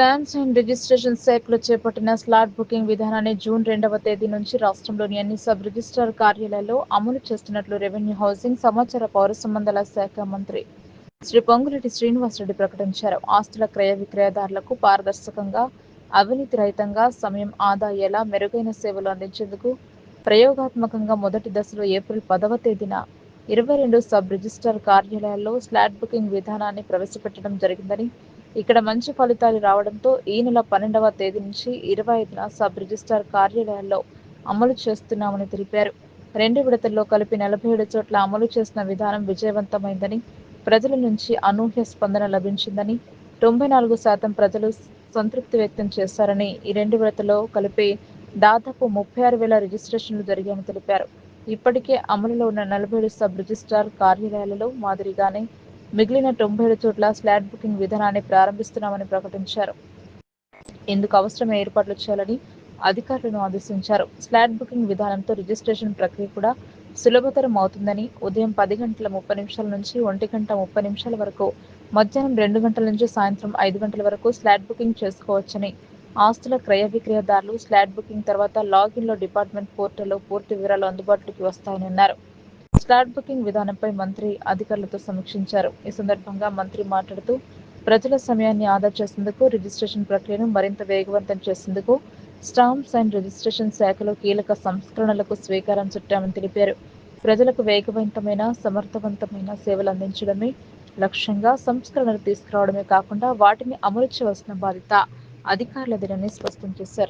Stamps and registration శాఖలో చేపట్టిన slot booking విధానాన్ని జూన్ రెండవ తేదీ నుంచి రాష్ట్రంలోని అన్ని సబ్ రిజిస్ట్రార్ కార్యాలయాల్లో అమలు చేస్తున్నట్లు రెవెన్యూ హౌసింగ్ సమాచార పౌర సంబంధాల శాఖ మంత్రి శ్రీ పొంగులేటి శ్రీనివాసరెడ్డి ప్రకటించారు. ఆస్తుల క్రయ విక్రయదారులకు పారదర్శకంగా అవినీతి రహితంగా సమయం ఆదా ఎలా మెరుగైన సేవలు అందించేందుకు ప్రయోగాత్మకంగా మొదటి దశలో ఏప్రిల్ పదవ తేదీన ఇరవై రెండు సబ్ రిజిస్ట్రార్ కార్యాలయాల్లో స్లాట్ బుకింగ్ విధానాన్ని ప్రవేశపెట్టడం జరిగిందని ఇక్కడ మంచి ఫలితాలు రావడంతో ఈ నెల పన్నెండవ తేదీ నుంచి ఇరవై ఐదున సబ్ రిజిస్టార్ కార్యాలయాల్లో అమలు చేస్తున్నామని తెలిపారు. రెండు విడతల్లో కలిపి నలభై ఏడు చోట్ల అమలు చేసిన విధానం విజయవంతమైందని ప్రజల నుంచి అనూహ్య స్పందన లభించిందని తొంభై నాలుగు శాతం ప్రజలు సంతృప్తి వ్యక్తం చేశారని ఈ రెండు విడతలో కలిపి దాదాపు ముప్పై ఆరు వేల రిజిస్ట్రేషన్లు జరిగాయని తెలిపారు. ఇప్పటికే అమలులో ఉన్న నలభై ఏడు సబ్ రిజిస్ట్రార్ కార్యాలయాలలో మాదిరిగానే మిగిలిన తొంభై ఏడు చోట్ల స్లాట్ బుకింగ్ విధానాన్ని ప్రారంభిస్తున్నామని ప్రకటించారు. ఇందుకు అవసరమైన ఏర్పాట్లు చేయాలని అధికారులను ఆదేశించారు. స్లాట్ బుకింగ్ విధానంతో రిజిస్ట్రేషన్ ప్రక్రియ కూడా సులభతరం అవుతుందని ఉదయం పది గంటల ముప్పై నిమిషాల నుంచి ఒంటి గంట ముప్పై నిమిషాల వరకు మధ్యాహ్నం రెండు గంటల నుంచి సాయంత్రం ఐదు గంటల వరకు స్లాట్ బుకింగ్ చేసుకోవచ్చని ఆస్తుల క్రయ విక్రయదారులు స్లాట్ బుకింగ్ తర్వాత లాగిన్లో డిపార్ట్మెంట్ పోర్టల్లో పూర్తి వివరాలు అందుబాటులోకి వస్తాయని అన్నారు. ఫ్లాట్ బుకింగ్ విధానంపై మంత్రి అధికారులతో సమీక్షించారు. ఈ సందర్భంగా మంత్రి మాట్లాడుతూ ప్రజల సమయాన్ని ఆదా చేసేందుకు రిజిస్ట్రేషన్ ప్రక్రియను మరింత వేగవంతం చేసేందుకు స్టాంప్స్ అండ్ రిజిస్ట్రేషన్ శాఖలో కీలక సంస్కరణలకు స్వీకారం చుట్టామని తెలిపారు. ప్రజలకు వేగవంతమైన సమర్థవంతమైన సేవలు అందించడమే లక్ష్యంగా సంస్కరణలు తీసుకురావడమే కాకుండా వాటిని అమలు చేయవలసిన బాధ్యత అధికారులదేనని స్పష్టం చేశారు.